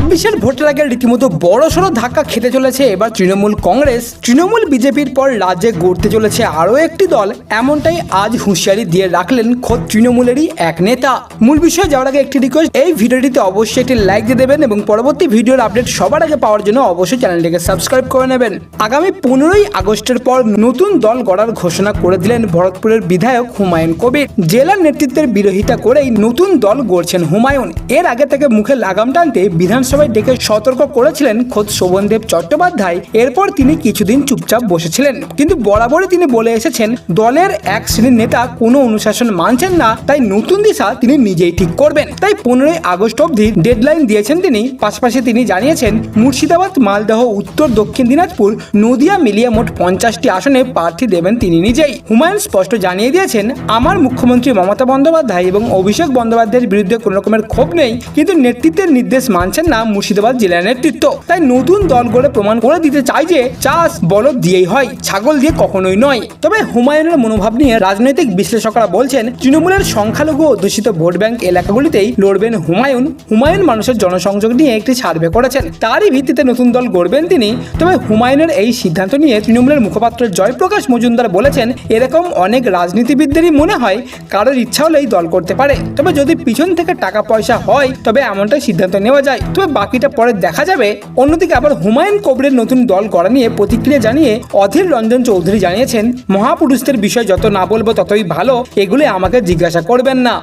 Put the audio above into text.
ছাব্বিশের ভোটের আগে রীতিমতো বড় সড়ো ধাক্কা খেতে চলেছে এবার তৃণমূল কংগ্রেস। তৃণমূল বিজেপির পর রাজ্যে গড়তে চলেছে আরও একটি দল, এমনটাই আজ হুঁশিয়ারি দিয়ে রাখলেন খোদ তৃণমূলেরই এক নেতা। মূল বিষয়ে যাওয়ার আগে একটি রিকোয়েস্ট এই ভিডিওটিতে অবশ্যই একটি লাইক দিয়ে দেবেন এবং পরবর্তী ভিডিওর আপডেট সবার আগে পাওয়ার জন্য অবশ্যই চ্যানেলটিকে সাবস্ক্রাইব করে নেবেন। আগামী পনেরোই আগস্টের পর নতুন দল গড়ার ঘোষণা করে দিলেন ভরতপুরের বিধায়ক হুমায়ুন কবির। জেলার নেতৃত্বের বিরোধিতা করেই নতুন দল গড়ছেন হুমায়ুন। এর আগে থেকে মুখে লাগাম টানতে বিধানসভায় ডেকে সতর্ক করেছিলেন খোদ শোভনদেব চট্টোপাধ্যায়। এরপর তিনি কিছুদিন চুপচাপ বসেছিলেন। কিন্তু বরাবরই তিনি বলে এসেছেন, দলের এক শ্রেণির নেতা কোনো অনুশাসন মানছেন না, তাই নতুন দিশা তিনি নিজেই ঠিক করবেন। তাই পনেরোই আগস্ট অবধি ডেডলাইন দিয়েছেন তিনি। পাশাপাশি তিনি জানিয়েছেন, মুর্শিদাবাদ, মালদহ, উত্তর, দক্ষিণ দিনাজপুর, নদিয়া মিলিয়ে মোট পঞ্চাশটি আসনে প্রার্থী দেবেন তিনি নিজেই। হুমায়ুন স্পষ্ট জানিয়ে দিয়েছেন, আমার মুখ্যমন্ত্রী মমতা বন্দ্যোপাধ্যায় এবং অভিষেক বন্দ্যোপাধ্যায়ের বিরুদ্ধে কোনো রকমের ক্ষোভ নেই, কিন্তু নেতৃত্বের নির্দেশ মানছেন না মুর্শিদাবাদ জেলার নেতৃত্ব। তাই নতুন দল গড়ে প্রমাণ করে দিতে চাই যে চাষ বলদ দিয়েই হয়, ছাগল দিয়ে কখনোই নয়। তবে হুমায়ুনের মনোভাব নিয়ে রাজনৈতিক বিশ্লেষকরা বলছেন, তৃণমূলের সংখ্যালঘু অধ্যুষিত ভোট ব্যাংক এলাকাগুলিতেই লড়বেন হুমায়ুন। হুমায়ুন মানুষের জনসংযোগ নিয়ে একটি সার্ভে করেছেন। তারই ভিত্তিতে নতুন দল গড়বেন তিনি। তবে হুমায়ুনের এই সিদ্ধান্ত নিয়ে তৃণমূলের মুখপাত্র জয়প্রকাশ মজুমদার বলেছেন, এরকম অনেক রাজনীতিবিদদেরই মনে হয় কারোর ইচ্ছা হলেই দল করতে পারে। তবে যদি পিছন থেকে টাকা পয়সা হয়, তবে এমনটাই সিদ্ধান্ত নেওয়া যায়। তবে বাকিটা পরে দেখা যাবে। অন্যদিকে আবার হুমায়ুন কবরের নতুন দল গড়া নিয়ে প্রতিক্রিয়া জানিয়ে অধীর রঞ্জন চৌধুরী জানিয়েছেন, মহাপুরুষদের বিষয় যত না বলব ততই ভালো, এগুলি আমাকে জিজ্ঞাসা করবেন না।